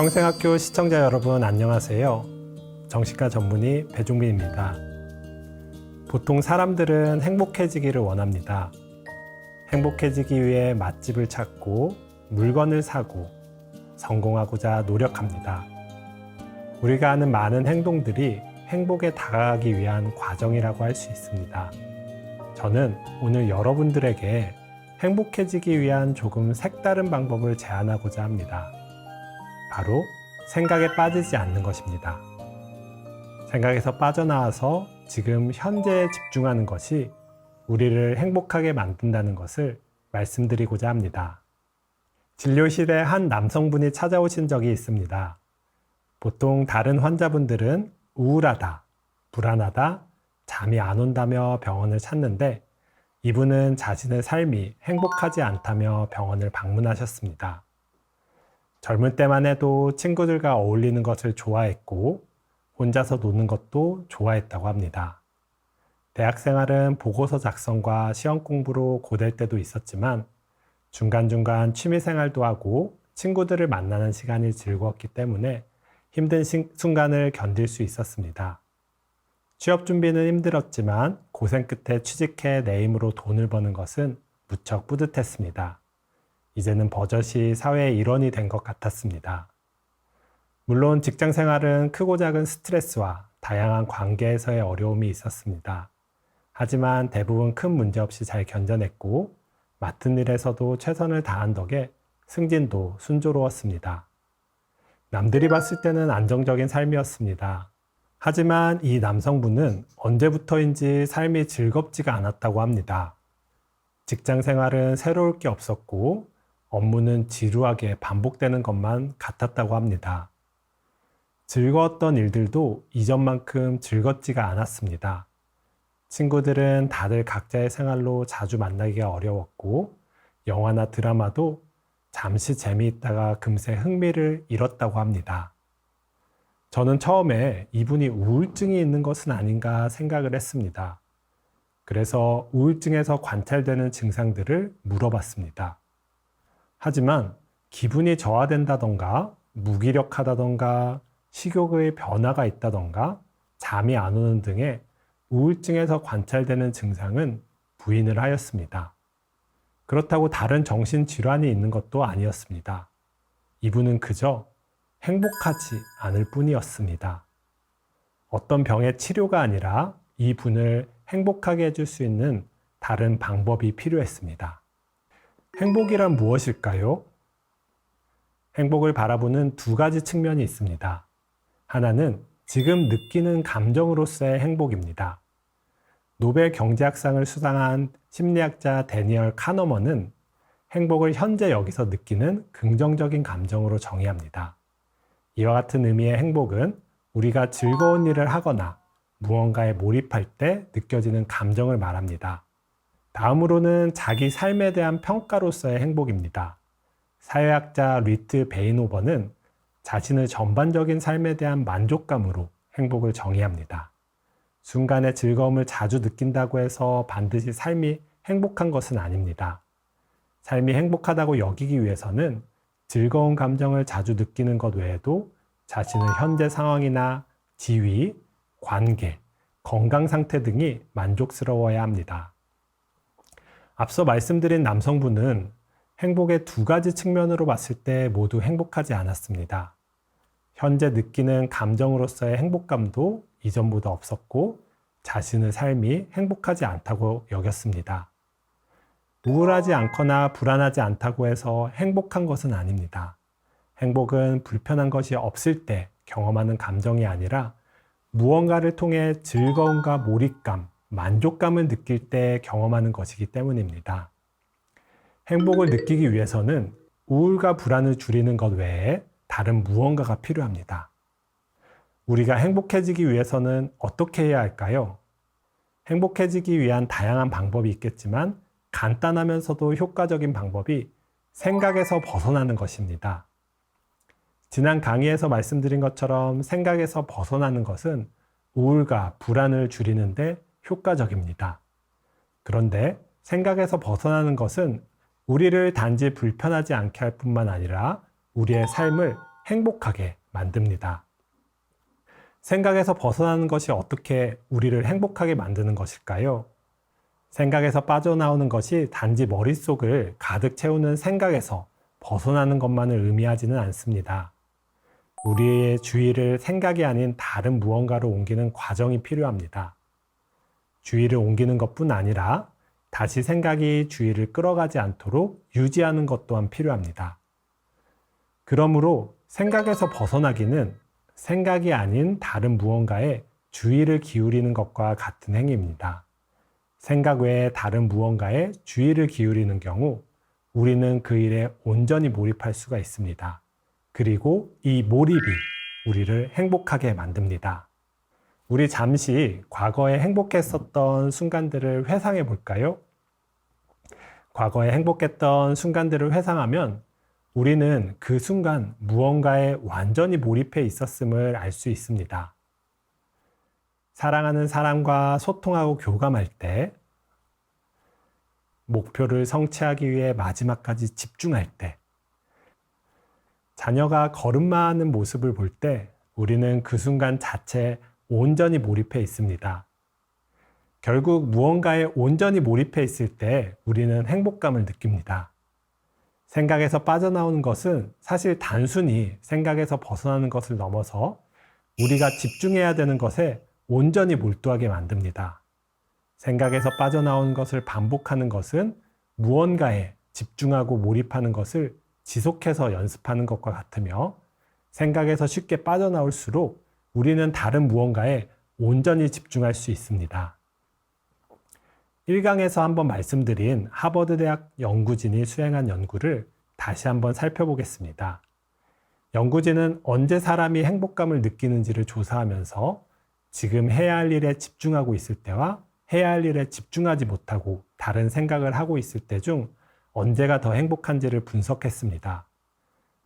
평생학교 시청자 여러분 안녕하세요. 정신과 전문의 배종빈입니다. 보통 사람들은 행복해지기를 원합니다. 행복해지기 위해 맛집을 찾고 물건을 사고 성공하고자 노력합니다. 우리가 하는 많은 행동들이 행복에 다가가기 위한 과정이라고 할 수 있습니다. 저는 오늘 여러분들에게 행복해지기 위한 조금 색다른 방법을 제안하고자 합니다. 바로 생각에 빠지지 않는 것입니다. 생각에서 빠져나와서 지금 현재에 집중하는 것이 우리를 행복하게 만든다는 것을 말씀드리고자 합니다. 진료실에 한 남성분이 찾아오신 적이 있습니다. 보통 다른 환자분들은 우울하다, 불안하다, 잠이 안 온다며 병원을 찾는데 이분은 자신의 삶이 행복하지 않다며 병원을 방문하셨습니다. 젊을 때만 해도 친구들과 어울리는 것을 좋아했고 혼자서 노는 것도 좋아했다고 합니다. 대학 생활은 보고서 작성과 시험 공부로 고될 때도 있었지만 중간중간 취미 생활도 하고 친구들을 만나는 시간이 즐거웠기 때문에 힘든 신- 순간을 견딜 수 있었습니다. 취업 준비는 힘들었지만 고생 끝에 취직해 내 힘으로 돈을 버는 것은 무척 뿌듯했습니다. 이제는 버젓이 사회의 일원이 된 것 같았습니다. 물론 직장 생활은 크고 작은 스트레스와 다양한 관계에서의 어려움이 있었습니다. 하지만 대부분 큰 문제 없이 잘 견뎌냈고 맡은 일에서도 최선을 다한 덕에 승진도 순조로웠습니다. 남들이 봤을 때는 안정적인 삶이었습니다. 하지만 이 남성분은 언제부터인지 삶이 즐겁지가 않았다고 합니다. 직장 생활은 새로울 게 없었고 업무는 지루하게 반복되는 것만 같았다고 합니다. 즐거웠던 일들도 이전만큼 즐겁지가 않았습니다. 친구들은 다들 각자의 생활로 자주 만나기가 어려웠고 영화나 드라마도 잠시 재미있다가 금세 흥미를 잃었다고 합니다. 저는 처음에 이분이 우울증이 있는 것은 아닌가 생각을 했습니다. 그래서 우울증에서 관찰되는 증상들을 물어봤습니다. 하지만 기분이 저하된다던가 무기력하다던가 식욕의 변화가 있다던가 잠이 안 오는 등의 우울증에서 관찰되는 증상은 부인을 하였습니다. 그렇다고 다른 정신질환이 있는 것도 아니었습니다. 이분은 그저 행복하지 않을 뿐이었습니다. 어떤 병의 치료가 아니라 이 분을 행복하게 해줄 수 있는 다른 방법이 필요했습니다. 행복이란 무엇일까요? 행복을 바라보는 두 가지 측면이 있습니다. 하나는 지금 느끼는 감정으로서의 행복입니다. 노벨 경제학상을 수상한 심리학자 데니얼 카너먼은 행복을 현재 여기서 느끼는 긍정적인 감정으로 정의합니다. 이와 같은 의미의 행복은 우리가 즐거운 일을 하거나 무언가에 몰입할 때 느껴지는 감정을 말합니다. 다음으로는 자기 삶에 대한 평가로서의 행복입니다. 사회학자 리트 베이노버는 자신의 전반적인 삶에 대한 만족감으로 행복을 정의합니다. 순간의 즐거움을 자주 느낀다고 해서 반드시 삶이 행복한 것은 아닙니다. 삶이 행복하다고 여기기 위해서는 즐거운 감정을 자주 느끼는 것 외에도 자신의 현재 상황이나 지위, 관계, 건강 상태 등이 만족스러워야 합니다. 앞서 말씀드린 남성분은 행복의 두 가지 측면으로 봤을 때 모두 행복하지 않았습니다. 현재 느끼는 감정으로서의 행복감도 이전보다 없었고 자신의 삶이 행복하지 않다고 여겼습니다. 우울하지 않거나 불안하지 않다고 해서 행복한 것은 아닙니다. 행복은 불편한 것이 없을 때 경험하는 감정이 아니라 무언가를 통해 즐거움과 몰입감, 만족감을 느낄 때 경험하는 것이기 때문입니다. 행복을 느끼기 위해서는 우울과 불안을 줄이는 것 외에 다른 무언가가 필요합니다. 우리가 행복해지기 위해서는 어떻게 해야 할까요? 행복해지기 위한 다양한 방법이 있겠지만 간단하면서도 효과적인 방법이 생각에서 벗어나는 것입니다. 지난 강의에서 말씀드린 것처럼 생각에서 벗어나는 것은 우울과 불안을 줄이는데 효과적입니다. 그런데 생각에서 벗어나는 것은 우리를 단지 불편하지 않게 할 뿐만 아니라 우리의 삶을 행복하게 만듭니다. 생각에서 벗어나는 것이 어떻게 우리를 행복하게 만드는 것일까요? 생각에서 빠져나오는 것이 단지 머릿속을 가득 채우는 생각에서 벗어나는 것만을 의미하지는 않습니다. 우리의 주의를 생각이 아닌 다른 무언가로 옮기는 과정이 필요합니다. 주의를 옮기는 것뿐 아니라 다시 생각이 주의를 끌어가지 않도록 유지하는 것 또한 필요합니다. 그러므로 생각에서 벗어나기는 생각이 아닌 다른 무언가에 주의를 기울이는 것과 같은 행위입니다. 생각 외에 다른 무언가에 주의를 기울이는 경우 우리는 그 일에 온전히 몰입할 수가 있습니다. 그리고 이 몰입이 우리를 행복하게 만듭니다. 우리 잠시 과거에 행복했었던 순간들을 회상해 볼까요? 과거에 행복했던 순간들을 회상하면 우리는 그 순간 무언가에 완전히 몰입해 있었음을 알 수 있습니다. 사랑하는 사람과 소통하고 교감할 때, 목표를 성취하기 위해 마지막까지 집중할 때, 자녀가 걸음마 하는 모습을 볼 때 우리는 그 순간 자체에 온전히 몰입해 있습니다. 결국 무언가에 온전히 몰입해 있을 때 우리는 행복감을 느낍니다. 생각에서 빠져나오는 것은 사실 단순히 생각에서 벗어나는 것을 넘어서 우리가 집중해야 되는 것에 온전히 몰두하게 만듭니다. 생각에서 빠져나오는 것을 반복하는 것은 무언가에 집중하고 몰입하는 것을 지속해서 연습하는 것과 같으며 생각에서 쉽게 빠져나올수록 우리는 다른 무언가에 온전히 집중할 수 있습니다. 1강에서 한번 말씀드린 하버드 대학 연구진이 수행한 연구를 다시 한번 살펴보겠습니다. 연구진은 언제 사람이 행복감을 느끼는지를 조사하면서 지금 해야 할 일에 집중하고 있을 때와 해야 할 일에 집중하지 못하고 다른 생각을 하고 있을 때 중 언제가 더 행복한지를 분석했습니다.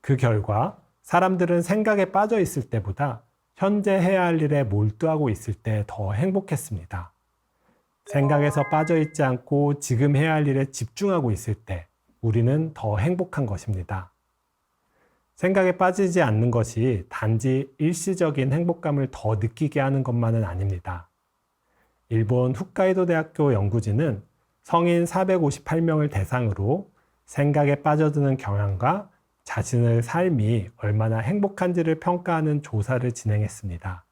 그 결과 사람들은 생각에 빠져 있을 때보다 현재 해야 할 일에 몰두하고 있을 때 더 행복했습니다. 생각에서 빠져 있지 않고 지금 해야 할 일에 집중하고 있을 때 우리는 더 행복한 것입니다. 생각에 빠지지 않는 것이 단지 일시적인 행복감을 더 느끼게 하는 것만은 아닙니다. 일본 홋카이도 대학교 연구진은 성인 458명을 대상으로 생각에 빠져드는 경향과 자신의 삶이 얼마나 행복한지를 평가하는 조사를 진행했습니다.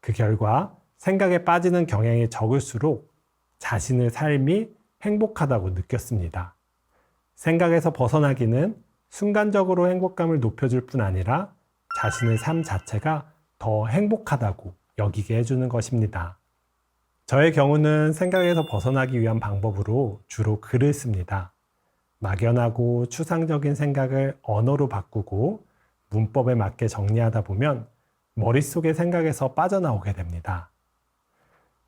그 결과 생각에 빠지는 경향이 적을수록 자신의 삶이 행복하다고 느꼈습니다. 생각에서 벗어나기는 순간적으로 행복감을 높여줄 뿐 아니라 자신의 삶 자체가 더 행복하다고 여기게 해주는 것입니다. 저의 경우는 생각에서 벗어나기 위한 방법으로 주로 글을 씁니다. 막연하고 추상적인 생각을 언어로 바꾸고 문법에 맞게 정리하다 보면 머릿속의 생각에서 빠져나오게 됩니다.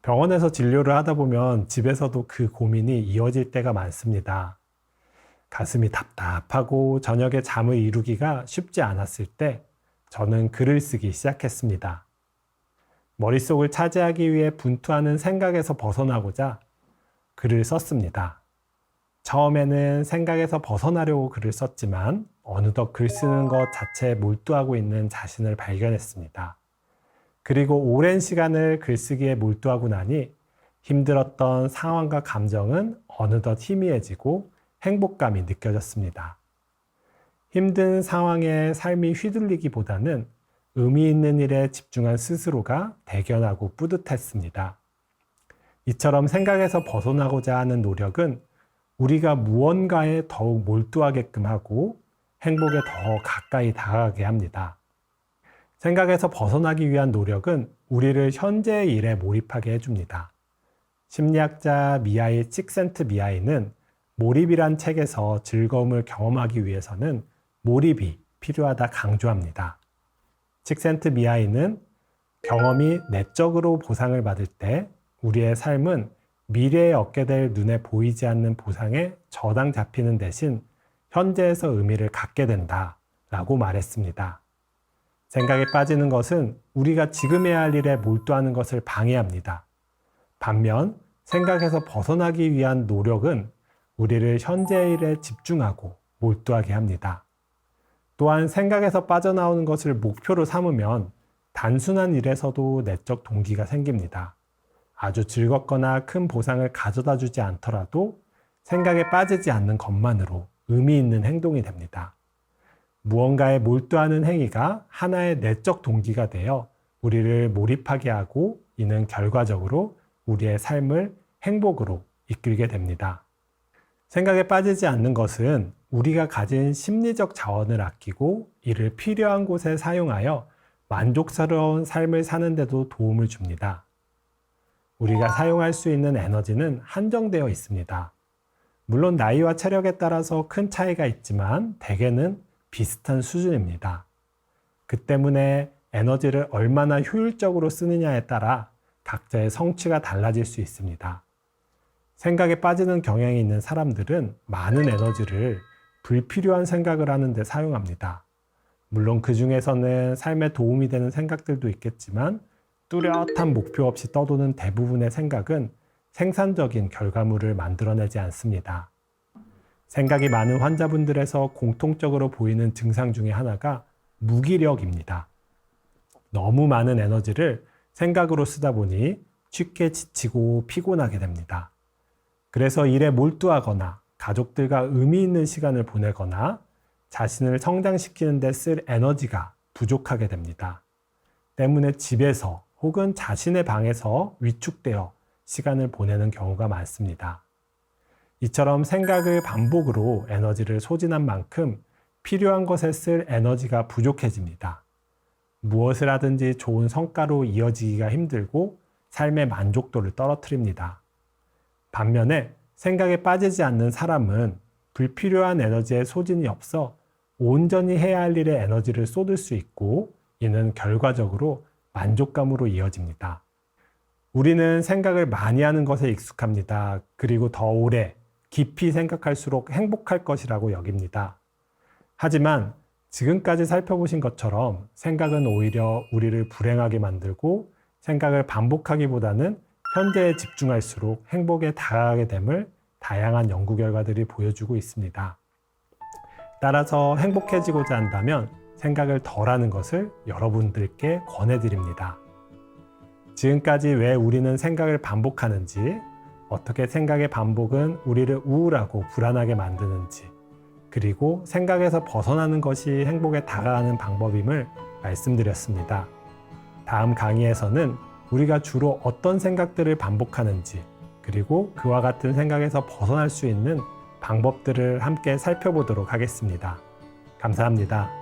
병원에서 진료를 하다 보면 집에서도 그 고민이 이어질 때가 많습니다. 가슴이 답답하고 저녁에 잠을 이루기가 쉽지 않았을 때 저는 글을 쓰기 시작했습니다. 머릿속을 차지하기 위해 분투하는 생각에서 벗어나고자 글을 썼습니다. 처음에는 생각에서 벗어나려고 글을 썼지만 어느덧 글 쓰는 것 자체에 몰두하고 있는 자신을 발견했습니다. 그리고 오랜 시간을 글쓰기에 몰두하고 나니 힘들었던 상황과 감정은 어느덧 희미해지고 행복감이 느껴졌습니다. 힘든 상황에 삶이 휘둘리기보다는 의미 있는 일에 집중한 스스로가 대견하고 뿌듯했습니다. 이처럼 생각에서 벗어나고자 하는 노력은 우리가 무언가에 더욱 몰두하게끔 하고 행복에 더 가까이 다가가게 합니다. 생각에서 벗어나기 위한 노력은 우리를 현재의 일에 몰입하게 해줍니다. 심리학자 미하이 칙센트 미하이는 몰입이란 책에서 즐거움을 경험하기 위해서는 몰입이 필요하다 강조합니다. 칙센트 미하이는 경험이 내적으로 보상을 받을 때 우리의 삶은 미래에 얻게 될 눈에 보이지 않는 보상에 저당 잡히는 대신 현재에서 의미를 갖게 된다 라고 말했습니다. 생각에 빠지는 것은 우리가 지금 해야 할 일에 몰두하는 것을 방해합니다. 반면 생각에서 벗어나기 위한 노력은 우리를 현재의 일에 집중하고 몰두하게 합니다. 또한 생각에서 빠져나오는 것을 목표로 삼으면 단순한 일에서도 내적 동기가 생깁니다. 아주 즐겁거나 큰 보상을 가져다 주지 않더라도 생각에 빠지지 않는 것만으로 의미 있는 행동이 됩니다. 무언가에 몰두하는 행위가 하나의 내적 동기가 되어 우리를 몰입하게 하고 이는 결과적으로 우리의 삶을 행복으로 이끌게 됩니다. 생각에 빠지지 않는 것은 우리가 가진 심리적 자원을 아끼고 이를 필요한 곳에 사용하여 만족스러운 삶을 사는데도 도움을 줍니다. 우리가 사용할 수 있는 에너지는 한정되어 있습니다. 물론 나이와 체력에 따라서 큰 차이가 있지만 대개는 비슷한 수준입니다. 그 때문에 에너지를 얼마나 효율적으로 쓰느냐에 따라 각자의 성취가 달라질 수 있습니다. 생각에 빠지는 경향이 있는 사람들은 많은 에너지를 불필요한 생각을 하는데 사용합니다. 물론 그 중에서는 삶에 도움이 되는 생각들도 있겠지만 뚜렷한 목표 없이 떠도는 대부분의 생각은 생산적인 결과물을 만들어내지 않습니다. 생각이 많은 환자분들에서 공통적으로 보이는 증상 중에 하나가 무기력입니다. 너무 많은 에너지를 생각으로 쓰다 보니 쉽게 지치고 피곤하게 됩니다. 그래서 일에 몰두하거나 가족들과 의미 있는 시간을 보내거나 자신을 성장시키는 데 쓸 에너지가 부족하게 됩니다. 때문에 집에서 혹은 자신의 방에서 위축되어 시간을 보내는 경우가 많습니다. 이처럼 생각을 반복으로 에너지를 소진한 만큼 필요한 것에 쓸 에너지가 부족해집니다. 무엇을 하든지 좋은 성과로 이어지기가 힘들고 삶의 만족도를 떨어뜨립니다. 반면에 생각에 빠지지 않는 사람은 불필요한 에너지의 소진이 없어 온전히 해야 할 일에 에너지를 쏟을 수 있고 이는 결과적으로 만족감으로 이어집니다. 우리는 생각을 많이 하는 것에 익숙합니다. 그리고 더 오래 깊이 생각할수록 행복할 것이라고 여깁니다. 하지만 지금까지 살펴보신 것처럼 생각은 오히려 우리를 불행하게 만들고 생각을 반복하기보다는 현재에 집중할수록 행복에 다가가게 됨을 다양한 연구 결과들이 보여주고 있습니다. 따라서 행복해지고자 한다면 생각을 덜 하는 것을 여러분들께 권해드립니다. 지금까지 왜 우리는 생각을 반복하는지, 어떻게 생각의 반복은 우리를 우울하고 불안하게 만드는지, 그리고 생각에서 벗어나는 것이 행복에 다가가는 방법임을 말씀드렸습니다. 다음 강의에서는 우리가 주로 어떤 생각들을 반복하는지, 그리고 그와 같은 생각에서 벗어날 수 있는 방법들을 함께 살펴보도록 하겠습니다. 감사합니다.